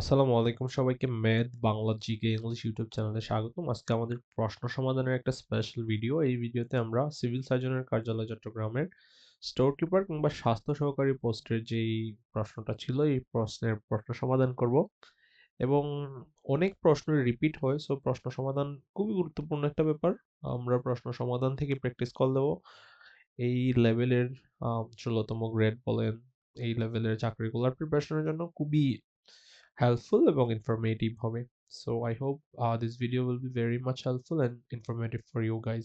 আসসালামু আলাইকুম সবাইকে math Bangla GK English YouTube চ্যানেলে স্বাগতম। আজকে আমাদের প্রশ্ন সমাধানের একটা স্পেশাল ভিডিও এই ভিডিওতে আমরা সিভিল সার্জনের কার্যালয়, চট্টগ্রামের স্টোর কিপার কিংবা স্বাস্থ্য সহকারী পোস্টের যেই প্রশ্নটা ছিল, এই প্রশ্নের প্রশ্ন সমাধান করব। এবং অনেক প্রশ্ন রিপিট হয় সো প্রশ্ন সমাধান খুবই গুরুত্বপূর্ণ একটা ব্যাপার। আমরা প্রশ্ন সমাধান থেকে প্র্যাকটিস কল দেবো। এই লেভেলের ষোলোতম গ্রেড বলেন, এই লেভেলের চাকরিগুলোর প্রিপারেশনের জন্য খুবই helpful এবং informative হবে। So i hope uh, this video will be very much helpful and informative for you guys.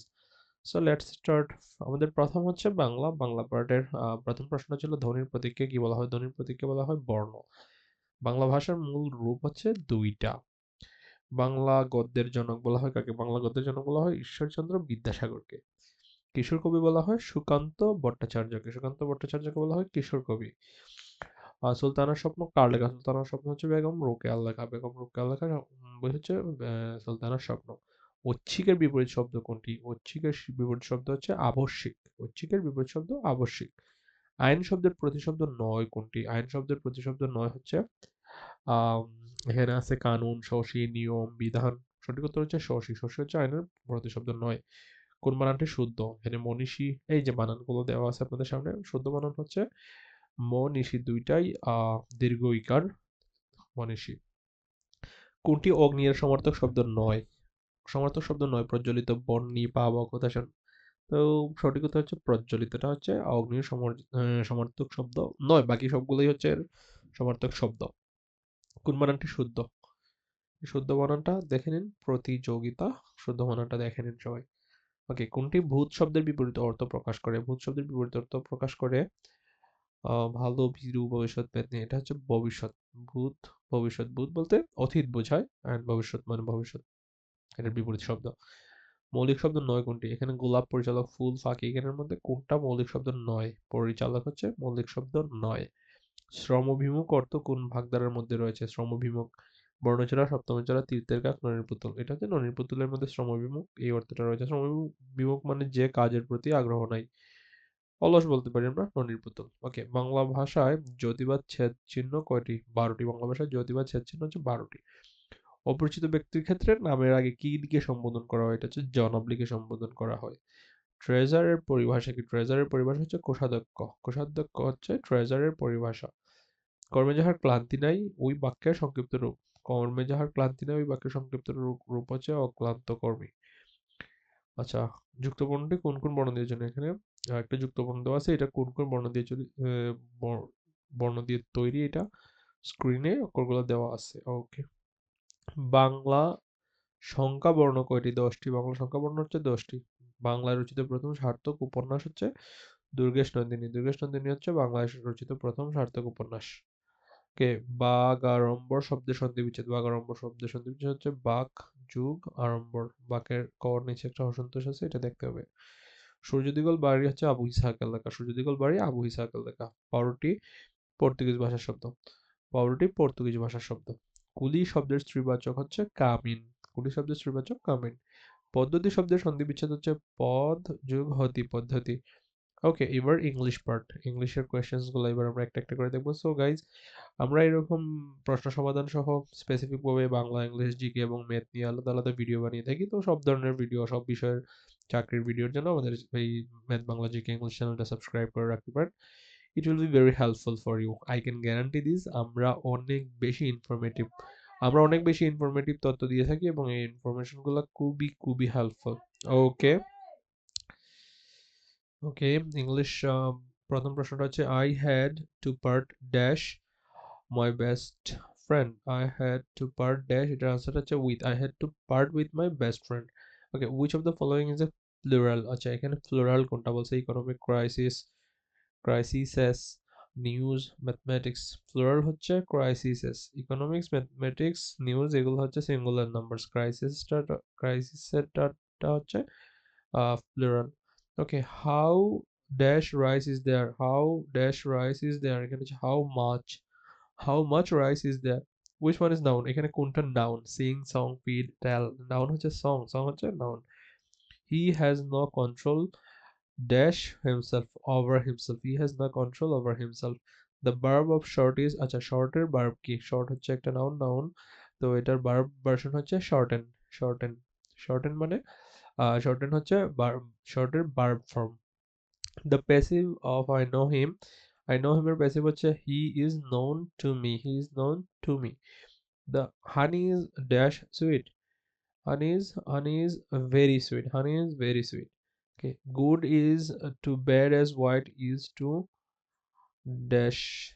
So let's start. আমাদের প্রথম হচ্ছে বাংলা। বাংলা পার্টের প্রথম প্রশ্ন ছিল ধ্বনির প্রতীককে কি বলা হয়? ধ্বনির প্রতীককে বলা হয় বর্ণ। বাংলা ভাষার মূল রূপ হচ্ছে দুইটা। বাংলা গদ্যের জনক বলা হয় কাকে? বাংলা গদ্যের জনক বলা হয় ঈশ্বরচন্দ্র বিদ্যাসাগরকে। কিশোর কবি বলা হয় সুকান্ত ভট্টাচার্যকে। সুকান্ত ভট্টাচার্যকে বলা হয় কিশোর কবি। সুলতানার স্বপ্ন কার লেখা? সুলতানার স্বপ্ন হচ্ছে বেগম রোকেয়ার লেখা, বেগম রোকেয়ার লেখা হচ্ছে সুলতানার স্বপ্ন। ঐচ্ছিকের বিপরীত শব্দ কোনটি? ঐচ্ছিকের বিপরীত শব্দ হচ্ছে আবশ্যিক। ঐচ্ছিকের বিপরীত শব্দ আবশ্যিক। আইন শব্দের প্রতিশব্দ নয় কোনটি? আইন শব্দের প্রতিশব্দ নয় হচ্ছে এখানে আছে কানুন, শশী, নিয়ম, বিধান। সঠিক উত্তর হচ্ছে শশী। শশী হচ্ছে আইনের প্রতিশব্দ নয়। কোন বানানটি শুদ্ধ? এখানে মনীষী, এই যে বানানগুলো দেওয়া আছে আপনাদের সামনে, শুদ্ধ বানান হচ্ছে ম নিশি দুইটাই দীর্ঘ ইকার মনীষী কোনটি অগ্নির সমর্থক শব্দ নয়? সমর্থক শব্দ নয়, প্রজ্বলিত বর্ণী পাবক হতাশন তো সঠিক কথা হচ্ছে প্রজ্বলিতটা হচ্ছে অগ্নির সমর্থক শব্দ নয়, বাকি সবগুলোই হচ্ছে সমর্থক শব্দ। কোন বানানটি শুদ্ধ? শুদ্ধ বানানটা দেখে নিন, প্রতিযোগিতা। শুদ্ধ বানানটা দেখে নিন সবাই। ওকে, কোনটি ভূত শব্দের বিপরীত অর্থ প্রকাশ করে? ভূত শব্দের বিপরীত অর্থ প্রকাশ করে ভালো ভীরু ভবিষ্যৎ নিয়ে। এটা হচ্ছে ভবিষ্যৎ। ভূত ভবিষ্যৎ ভূত বলতে অতীত বোঝায় অ্যান্ড ভবিষ্যৎ মানে ভবিষ্যৎ। এটার বিপরীত শব্দ। মৌলিক শব্দ নয় কোনটি? এখানে গোলাপ পরিচালক ফুল ফাঁকি। এখানের মধ্যে কোনটা মৌলিক শব্দ নয়? পরিচালক হচ্ছে মৌলিক শব্দ নয়। শ্রমভিমুখ অর্থ কোন ভাগদারের মধ্যে রয়েছে? শ্রমভিমুখ বর্ণচরা, সপ্তমচরা, তীর্থের কাজ ননির পুতুল। এটা হচ্ছে ননির পুতুলের মধ্যে শ্রমবিমুখ এই অর্থটা রয়েছে। শ্রমবিমুখ মানে যে কাজের প্রতি আগ্রহ নাই। অলস বলতে পারি আমরা ননির পুতুল ওকে বাংলা ভাষায় জ্যোতিবাদ ছেদ চিহ্ন কয়টি? বারোটি। বাংলা ভাষায় জ্যোতিবাদ ছেদ চিহ্ন হচ্ছে বারোটি। অপরিচিত ব্যক্তির ক্ষেত্রে নামের আগে কি লিখে সম্বোধন করা হয়? এটা হচ্ছে জনাব লিখে সম্বোধন করা হয়। ট্রেজারের পরিভাষা কি? ট্রেজারের পরিভাষা হচ্ছে কোষাধ্যক্ষ। কোষাধ্যক্ষ হচ্ছে ট্রেজারের পরিভাষা। কর্মে যাহার ক্লান্তি নাই, ওই বাক্যের সংক্ষিপ্ত রূপ। কর্মে যাহার ক্লান্তি নাই, ওই বাক্যের সংক্ষিপ্ত রূপ হচ্ছে অক্লান্ত কর্মী আচ্ছা যুক্তবর্ণটি কোন কোন বর্ণ দিয়ে জন্য এখানে? একটা যুক্তবর্ণ দেওয়া আছে। এটা কোন কোন বর্ণ দিয়ে বর্ণ দিয়ে তৈরি এটা? স্ক্রিনে অক্ষরগুলো দেওয়া আছে। ওকে বাংলা সংখ্যা বর্ণ কয়টি? দশটি। বাংলা সংখ্যা বর্ণ হচ্ছে দশটি। বাংলায় রচিত প্রথম সার্থক উপন্যাস হচ্ছে দুর্গেশ নন্দিনী। দুর্গেশ নন্দিনী হচ্ছে বাংলায় রচিত প্রথম সার্থক উপন্যাস। কে বাঘ আড়ম্বর শব্দের সন্ধি বিচ্ছেদ বাঘ আড়ম্বর শব্দের সন্ধি বিচ্ছেদ হচ্ছে বাঘ যুগ, আড়ম্বর। বাঘের কর নিচে একটা অসন্তোষ আছে, এটা দেখতে হবে। সূর্যদিগল বাড়ি হচ্ছে আবু ইসাহাক এলাকা। সূর্যদিগল বাড়ি আবু ইসাহাক এলাকা। পাউরুটি পর্তুগিজ ভাষার শব্দ। পাউরুটি পর্তুগিজ ভাষার শব্দ। কুলি শব্দের স্ত্রীবাচক হচ্ছে কামিন। কুলি শব্দের স্ত্রীবাচক কামিন। পদ্ধতি শব্দের সন্ধি বিচ্ছেদ হচ্ছে পদ যুগ হতি পদ্ধতি। ওকে, এবার ইংলিশ পার্ট। ইংলিশের কোয়েশ্চেন্সগুলো এবার আমরা একটা একটা করে দেখব। সো গাইজ আমরা এরকম প্রশ্ন সমাধান সহ স্পেসিফিকভাবে বাংলা ইংলিশ জিকে এবং ম্যাথ নিয়ে আলাদা আলাদা ভিডিও বানিয়ে থাকি। তো সব ধরনের ভিডিও সব বিষয়ের চাকরির ভিডিওর জন্য আমাদের এই ম্যাথ বাংলা জিকে ইংলিশ চ্যানেলটা সাবস্ক্রাইব করে রাখতে পারেন। It will be very helpful for you I can guarantee this আমরা অনেক বেশি ইনফরমেটিভ আমরা অনেক বেশি ইনফরমেটিভ তথ্য দিয়ে থাকি এবং এই ইনফরমেশনগুলো খুবই খুবই হেল্পফুল ওকে ওকে ইংলিশ প্রথম প্রশ্নটা হচ্ছে I had to part dash my best friend I had to part dash এটার আনসার হচ্ছে with I had to part with my best friend okay which of the following is a plural আচ্ছা এখানে plural কোনটা বলছে? Economic crisis crises news mathematics plural হচ্ছে crises economics mathematics news এগুলো হচ্ছে singular numbers ক্রাইসিসটা ক্রাইসিসেরটা হচ্ছে plural okay, how dash rice is there? How dash rice is there? এখানে হচ্ছে how much how much rice is there? Which one is noun? এখানে কোনটা noun? Singh song feed tell. Noun হচ্ছে সং song হচ্ছে noun. He has no control dash himself over himself. He has no control over himself. The verb of short is আচ্ছা শর্টের verb কি? Short হচ্ছে একটা noun noun তো এটার verb version হচ্ছে শর্টেন শর্টেন শর্টেন মানে শর্টেন হচ্ছে শর্টের verb form the passive of I know him I know হিমের passive হচ্ছে he is known to me he is known to me the honey is dash sweet honey is honey is very sweet honey is very sweet okay good is to bad as white is to dash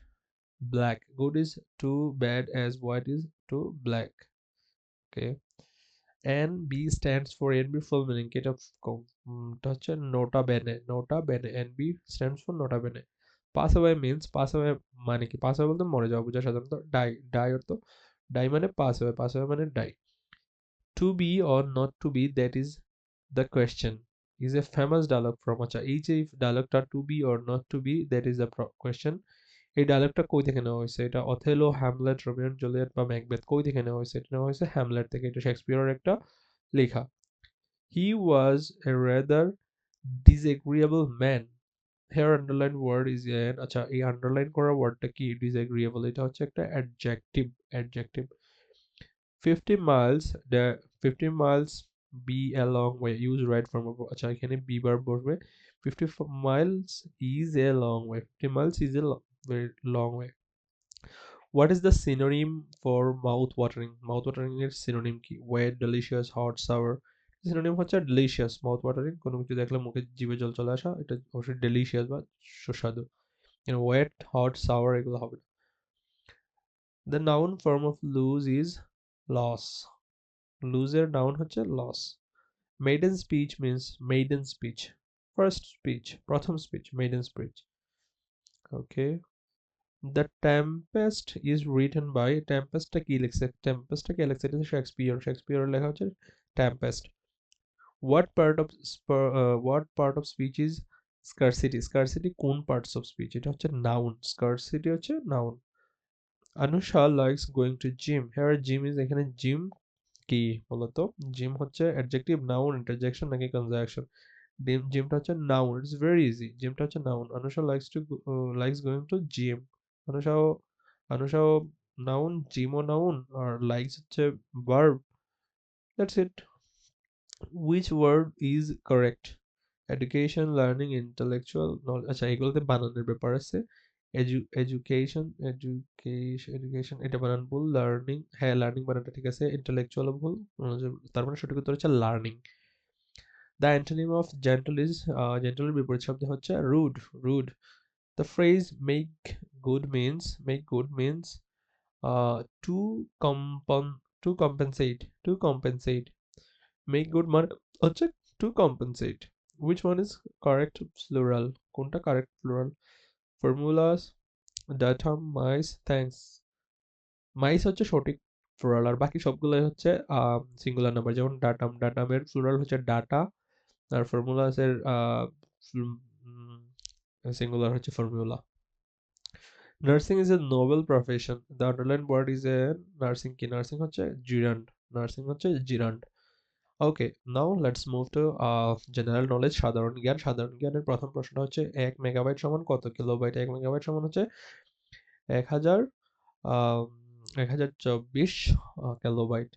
black good is too bad as white is to black okay and b stands for nb full meaning এটা এটা হচ্ছে নোটা বেনে নোটা বেনে nb stands for নোটা Bene pass away means pass away মানে কি pass away বলতে মরে যাওয়া বোঝা সাধারণত ডাই ডাই অর্থ ডাই মানে পাস অ্যাওয়ে পাস অ্যাওয়ে মানে die to be or not to be, that is the question. Is a famous dialogue from আচ্ছা এই যে ডায়লগটা to be or not to be that is the question এই ডায়লগটা কই থেকে নেওয়া হয়েছে? এটা অথেলো হ্যামলেট রোমিও জুলিয়েট বা ম্যাকবেথ কই থেকে নেওয়া হয়েছে? এটা নেওয়া হয়েছে হ্যামলেট থেকে। এটা শেক্সপিয়ারের একটা লেখা। He was a rather disagreeable man here underline word is an আচ্ছা এই আন্ডারলাইন করা ওয়ার্ডটা কি? ডিসএগ্রিয়েবল এটা হচ্ছে একটা adjective adjective 50 miles the 50 miles be a long way use right from আচ্ছা এখানে be verb বসবে 50 miles is a long way 50 miles is a long, very long way what is the synonym for mouth watering mouth watering এর synonym কি wet delicious hot sour synonym হচ্ছে delicious mouth watering কোনো কিছু দেখলে মুখে জিভে জল চলে আসা এটা অবশ্যই delicious বা সুস্বাদু wet hot sour এগুলো হবে the noun form of lose is loss লুজের noun হচ্ছে loss maiden speech means maiden speech first speech প্রথম speech maiden speech okay the Tempest is written by টেম্পেস্টটা কি লিখছে? টেম্পেস্টটা কে লিখছে? এটা শেক্সপিয়ার শেক্সপিয়ারের লেখা হচ্ছে Tempest what part of what part of speech is scarcity scarcity কোন পার্টস অফ স্পিচ এটা হচ্ছে নাউন স্কারসিটি হচ্ছে noun Anusha likes going to gym here gym is এখানে জিম কি বলতো? জিম হচ্ছে অ্যাডজেক্টিভ নাউন ইন্টারজেকশন নাকি কনজাকশন জিমটা হচ্ছে নাউন ইটস ভেরি ইজি জিমটা হচ্ছে noun Anusha likes to likes going to gym আনুষাও আনুষাও নাউন জিমও নাউন আর লাইকস হচ্ছে verb that's it which word is correct education learning intellectual knowledge আচ্ছা এগুলোতে বানানোর ব্যাপার আছে। এডুকেশন এডুকেশন এডুকেশন এটা বানান ভুল লার্নিং হ্যাঁ লার্নিং বানানটা ঠিক আছে ইন্টেলেকচুয়াল ভুল তার মানে সঠিক উত্তর হচ্ছে learning the antonym of gentle is জেন্টলের বিপরীত শব্দ হচ্ছে rude rude the phrase make good means make good means to কম্পন to compensate to compensate make good মানে হচ্ছে to compensate which one is correct plural কোনটা correct plural formulas datum mice thanks mice হচ্ছে সঠিক floral আর বাকি সবগুলোই হচ্ছে সিঙ্গুলার নাম্বার যেমন ডাটাম ডাটামের ফ্লোরাল হচ্ছে ডাটা আর ফর্মুলাসের সিঙ্গুলার হচ্ছে formula nursing is a noble profession the underline word is a nursing কি নার্সিং হচ্ছে জিরান্ড নার্সিং হচ্ছে gerund okay now let's move to general knowledge সাধারণ জ্ঞান। সাধারণ জ্ঞানের প্রথম প্রশ্ন হচ্ছে, এক মেগাবাইট সমান কত কিলোবাইট এক মেগাবাইট সমান হচ্ছে এক হাজার এক হাজার চব্বিশ কিলোবাইট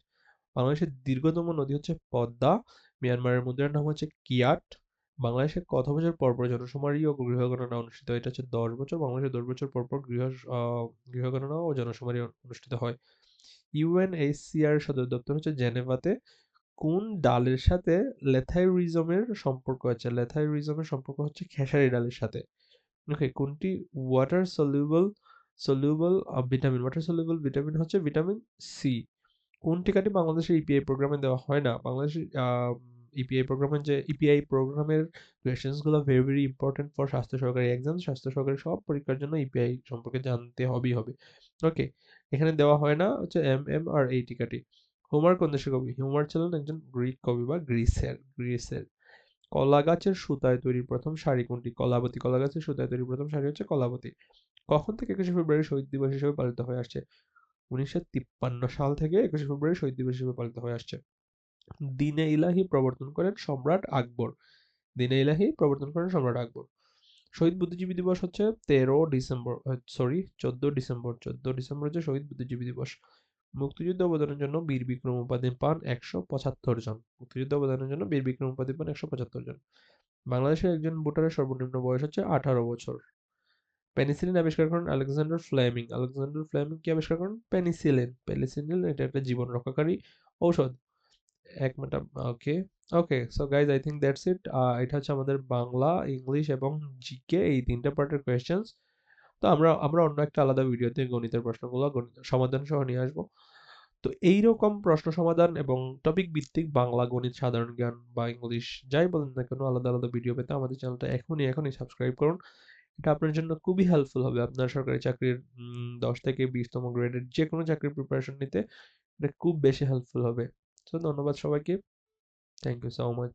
বাংলাদেশের দীর্ঘতম নদী হচ্ছে পদ্মা। মিয়ানমারের মুদ্রার নাম হচ্ছে কিয়াট। বাংলাদেশে কত বছর পর পর জনশুমারি ও গৃহগণনা অনুষ্ঠিত এটা হচ্ছে দশ বছর। বাংলাদেশে দশ বছর পর পর গৃহ গৃহগণনা ও জনশুমারি অনুষ্ঠিত হয়। ইউএনএইচসিআর সদর দপ্তর হচ্ছে জেনেভাতে। কোন ডালের সাথে লেথাইরিজমের সম্পর্ক আছে? লেথাইরিজমের সম্পর্ক হচ্ছে খেসারি ডালের সাথে। ওকে কোনটি? Water soluble soluble vitamin water soluble vitamin হচ্ছে ভিটামিন সি কোন টিকাটি বাংলাদেশের ইপিআই প্রোগ্রামে দেওয়া হয় না? বাংলাদেশের ইপিআই প্রোগ্রামের যে ইপিআই প্রোগ্রামের কোয়েশ্চেন্সগুলো ভেরি ভেরি ইম্পর্টেন্ট ফর স্বাস্থ্য সহকারী এক্সাম স্বাস্থ্য সহকারী সব পরীক্ষার জন্য ইপিআই সম্পর্কে জানতে হবেই হবে। ওকে এখানে দেওয়া হয় না হচ্ছে এম এম আর এই টিকাটি হোমার কোন দেশের কবি? হোমার ছিলেন একজন গ্রিক কবি বা গ্রিসের গ্রিসের কলা গাছের সুতায় তৈরি প্রথম শাড়ি কোনটি? কলাবতী। কলা গাছের সুতায় তৈরি প্রথম শাড়ি হচ্ছে কলাবতী। কখন থেকে একুশে ফেব্রুয়ারি শহীদ দিবস হিসেবে পালিত হয়ে আসছে? উনিশশো তিপ্পান্ন সাল থেকে একুশে ফেব্রুয়ারি শহীদ দিবস হিসেবে পালিত হয়ে আসছে। দিনে ইলাহি প্রবর্তন করেন সম্রাট আকবর। দিনে ইলাহি প্রবর্তন করেন সম্রাট আকবর। শহীদ বুদ্ধিজীবী দিবস হচ্ছে তেরো ডিসেম্বর সরি চোদ্দ ডিসেম্বর। চোদ্দ ডিসেম্বর হচ্ছে শহীদ বুদ্ধিজীবী দিবস। মুক্তিযুদ্ধ অবদানের জন্য বীর বিক্রম উপাধি পান একশো পঁচাত্তর জন। মুক্তিযুদ্ধ অবদানের জন্য বীর বিক্রম উপাধি পান একশো পঁচাত্তর জন। বাংলাদেশের একজন ভোটারের সর্বনিম্ন বয়স হচ্ছে আঠারো বছর। পেনিসিলিন আবিষ্কার করেন আলেকজান্ডার ফ্লেমিং আলেকজান্ডার ফ্লেমিং কি আবিষ্কার করেন? পেনিসিলিন। পেনিসিলিন এটা একটা জীবন রক্ষাকারী ঔষধ। এক minute okay okay so guys I think that's it এটা হচ্ছে আমাদের বাংলা, ইংলিশ এবং জিকে এই তিনটা পার্টের কোয়েশ্চেন্স তো আমরা আমরা অন্য একটা আলাদা ভিডিওতে গণিতের প্রশ্নগুলো, গণিত সমাধান সহ নিয়ে আসব। তো এইরকম প্রশ্ন সমাধান এবং টপিক ভিত্তিক বাংলা গণিত, সাধারণ জ্ঞান বা ইংলিশ যাই বলেন না কেন, আলাদা আলাদা ভিডিও পেতে আমাদের চ্যানেলটা এখনই এখনই সাবস্ক্রাইব করুন। এটা আপনার জন্য খুবই হেল্পফুল হবে। আপনার সরকারি চাকরির দশ থেকে বিশতম গ্রেডের যে কোনো চাকরির প্রিপারেশন নিতে এটা খুব বেশি হেল্পফুল হবে। তো ধন্যবাদ সবাইকে। Thank you so much